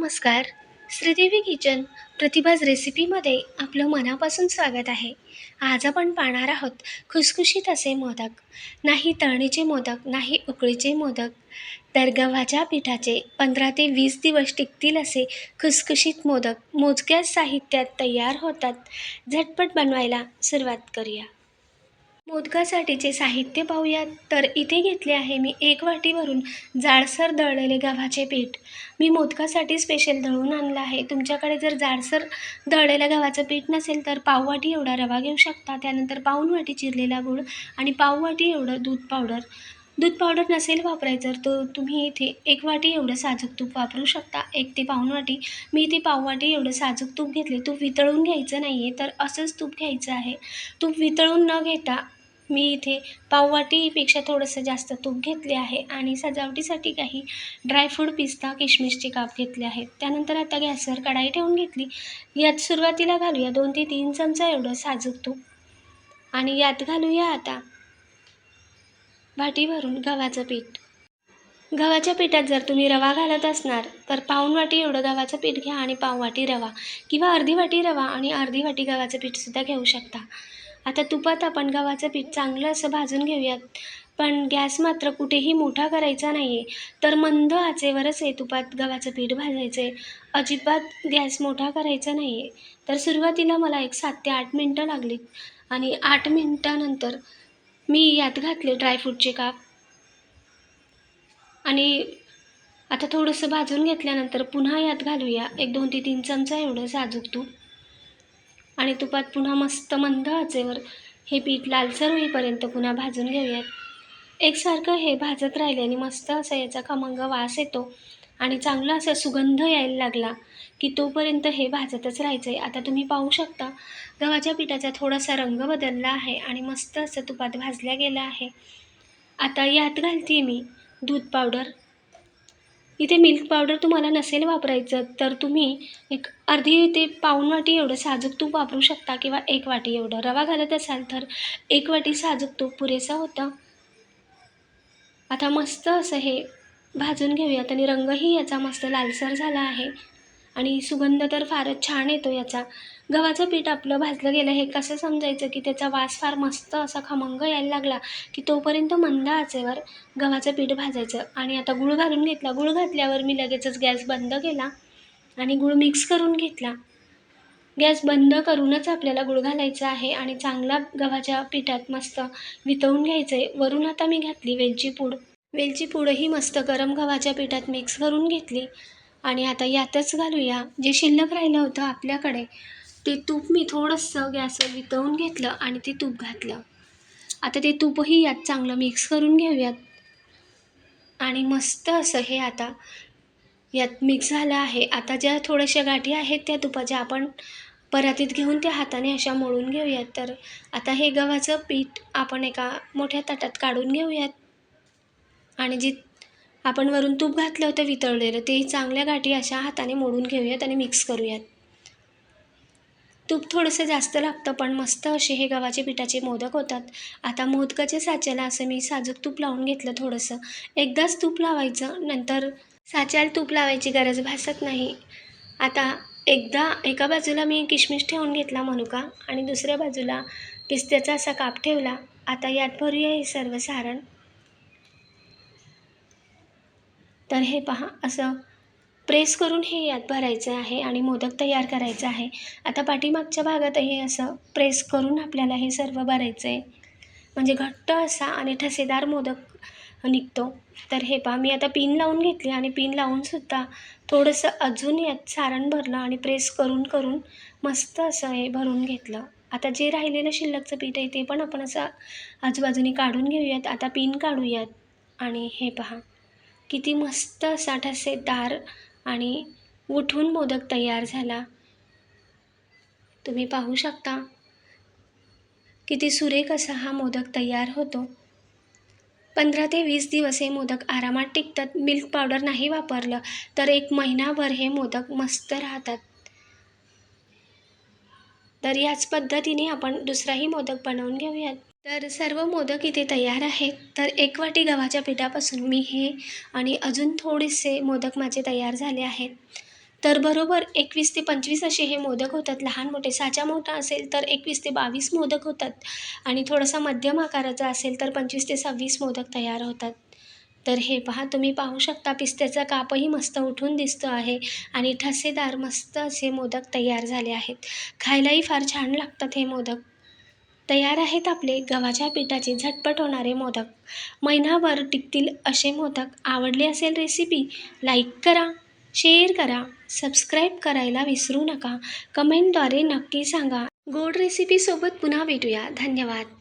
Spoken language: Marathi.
नमस्कार. श्रीदेवी किचन प्रतिभाज रेसिपीमध्ये आपलं मनापासून स्वागत आहे. आज आपण पाहणार आहोत खुसखुशीत असे मोदक. नाही तळणीचे मोदक नाही उकळीचे मोदक. तर गव्हाच्या पिठाचे पंधरा ते वीस दिवस टिकतील असे खुसखुशीत मोदक मोजक्याच साहित्यात तयार होतात. झटपट बनवायला सुरुवात करूया. मोदकासाठीचे साहित्य पाहूयात. तर इथे घेतले आहे मी एक वाटी भरून जाडसर दळलेले गव्हाचे पीठ. मी मोदकासाठी स्पेशल दळून आणलं आहे. तुमच्याकडे जर जाडसर दळलेल्या गव्हाचं पीठ नसेल तर पाववाटी एवढा रवा घेऊ शकता. त्यानंतर पाऊण वाटी चिरलेला गूळ आणि पाववाटी एवढं दूध पावडर. दूध पावडर नसेल वापरायचं तर तुम्ही इथे एक वाटी एवढं साजूक तूप वापरू शकता. एक ते पाऊण वाटी. मी इथे पाववाटी एवढं साजूक तूप घेतले. तूप वितळून घ्यायचं नाही आहे तर असंच तूप घ्यायचं आहे. तूप वितळून न घेता मी इथे पाववाटीपेक्षा थोडंसं जास्त तूप घेतले आहे आणि सजावटीसाठी काही ड्रायफ्रूट पिस्ता किशमिशचे काप घेतले आहेत. त्यानंतर आता गॅसवर कढाई ठेवून घेतली. यात सुरुवातीला घालूया दोन ते तीन चमचा एवढं साजूक तूप. आणि यात घालूया आता वाटी भरून गव्हाचं पीठ. गव्हाच्या पिठात जर तुम्ही रवा घालत असणार तर पाऊण वाटी एवढं गव्हाचं पीठ घ्या आणि पाववाटी रवा किंवा अर्धी वाटी रवा आणि अर्धी वाटी गव्हाचं पीठसुद्धा घेऊ शकता. आता तुपात आपण गव्हाचं पीठ चांगलं असं भाजून घेऊयात. पण गॅस मात्र कुठेही मोठा करायचा नाही आहे तर मंद आचेवरच आहे तुपात गव्हाचं पीठ भाजायचं आहे अजिबात गॅस मोठा करायचा नाही आहे तर सुरुवातीला मला एक सात ते आठ मिनटं लागली आणि आठ मिनटानंतर मी यात घातले ड्रायफ्रूटचे काप. आणि आता थोडंसं भाजून घेतल्यानंतर पुन्हा यात घालूया. एक दोन ते तीन चमचा एवढं साजूक तूप. आणि तुपात पुन्हा मस्त मंद आचेवर हे पीठ लालसर होईपर्यंत पुन्हा भाजून घेऊयात. एकसारखं हे भाजत राहिल्याने मस्त असा याचा खमंग वास येतो आणि चांगला असा सुगंध यायला लागला की तोपर्यंत हे भाजतच राहायचं आहे आता तुम्ही पाहू शकता गव्हाच्या पिठाचा थोडासा रंग बदलला आहे आणि मस्त असं तुपात भाजल्या गेलं आहे. आता यात घालते मी दूध पावडर. इथे मिल्क पावडर तुम्हाला नसेल वापरायचं तर तुम्ही एक अर्धी ते पाऊण वाटी एवढं साजूक तूप वापरू शकता किंवा एक वाटी एवढं. रवा घालत असाल तर एक वाटी साजूक तूप पुरेसा होतं. आता मस्त असं हे भाजून घेऊयात आणि रंगही याचा मस्त लालसर झाला आहे. आणि सुगंध तर फारच छान येतो याचा. गव्हाचं पीठ आपलं भाजलं गेलं हे कसं समजायचं की त्याचा वास फार मस्त असा खमंग यायला लागला की तोपर्यंत मंद आचेवर गव्हाचं पीठ भाजायचं. आणि आता गूळ घालून घेतला. गूळ घातल्यावर मी लगेचच गॅस बंद केला आणि गूळ मिक्स करून घेतला. गॅस बंद करूनच आपल्याला गूळ घालायचा आहे आणि चांगला गव्हाच्या पिठात मस्त वितळून घ्यायचं आहे वरून आता मी घातली वेलची पूड. वेलची पूडही मस्त गरम गव्हाच्या पिठात मिक्स करून घेतली. आणि आता यातच घालूया. जे शिल्लक राहिलं होतं आपल्याकडे ते तूप मी थोडंसं गॅसवर वितळून घेतलं आणि ते तूप घातलं. आता ते तूपही यात चांगलं मिक्स करून घेऊयात. आणि मस्त असं हे आता यात मिक्स झालं आहे. आता ज्या थोड्याशा गाठी आहेत त्या तुपाच्या आपण परातीत घेऊन त्या हाताने अशा मळून घेऊयात. तर आता हे गव्हाचं पीठ आपण एका मोठ्या ताटात काढून घेऊयात. आणि जी आपण वरून तूप घातलं होतं वितळलेलं तेही चांगल्या गाठी अशा हाताने मोडून घेऊयात आणि मिक्स करूयात. तूप थोडंसं जास्त लागतं पण मस्त असे हे गव्हाचे पिठाचे मोदक होतात. आता मोदकाच्या साच्याला असं मी साजूक तूप लावून घेतलं थोडंसं. एकदाच तूप लावायचं नंतर साच्याला तूप लावायची गरज भासत नाही. आता एकदा एका बाजूला मी किशमिश ठेवून घेतला मनुका आणि दुसऱ्या बाजूला पिस्त्याचा असा काप ठेवला. आता यात भरूया हे सर्व सारण. तर हे पहा असं प्रेस करून हे यात भरायचं आहे आणि मोदक तयार करायचं आहे. आता पाठीमागच्या भागातही असं प्रेस करून आपल्याला हे सर्व भरायचं आहे म्हणजे घट्ट असा आणि ठसेदार मोदक निघतो. तर हे पहा मी आता पिन लावून घेतली आणि पिन लावूनसुद्धा थोडंसं अजून यात सारण भरलं आणि प्रेस करून करून मस्त असं हे भरून घेतलं. आता जे राहिलेलं शिल्लकचं पीठ आहे ते पण आपण असं आजूबाजूने काढून घेऊयात. आता पिन काढूयात आणि हे पहा. किती मस्त असा ठसेदार आणि उठून मोदक तयार झाला. तुम्ही पाहू शकता किती सुरेख असा हा मोदक तयार होतो. पंधरा ते वीस दिवस हे मोदक आरामात टिकतात. मिल्क पावडर नाही वापरलं तर एक महिनाभर हे मोदक मस्त राहतात. तर याच पद्धतीने आपण दुसराही मोदक बनवून घेऊयात. तर सर्व मोदक इथे तयार आहेत. तर एक वाटी गव्हाच्या पिठापासून मी हे आणि अजून थोडेसे मोदक माझे तयार झाले आहेत. तर बरोबर एकवीस ते पंचवीस असे हे मोदक होतात. लहान मोठे साचा मोठा असेल तर एकवीस ते बावीस मोदक होतात. आणि थोडासा मध्यम आकाराचा असेल तर पंचवीस ते सव्वीस मोदक तयार होतात. तर हे पहा तुम्ही पाहू शकता पिस्त्याचा कापही मस्त उठून दिसतो आहे आणि ठसेदार मस्त असे मोदक तयार झाले आहेत. खायलाही फार छान लागतात हे मोदक. तयार आहेत आपले गव्हाच्या पिठाचे झटपट होणारे मोदक. महिनाभर टिकतील असे मोदक. आवडली असेल रेसिपी लाईक करा शेअर करा सबस्क्राईब करायला विसरू नका. कमेंटद्वारे नक्की सांगा. गोड रेसिपीसोबत पुन्हा भेटूया. धन्यवाद.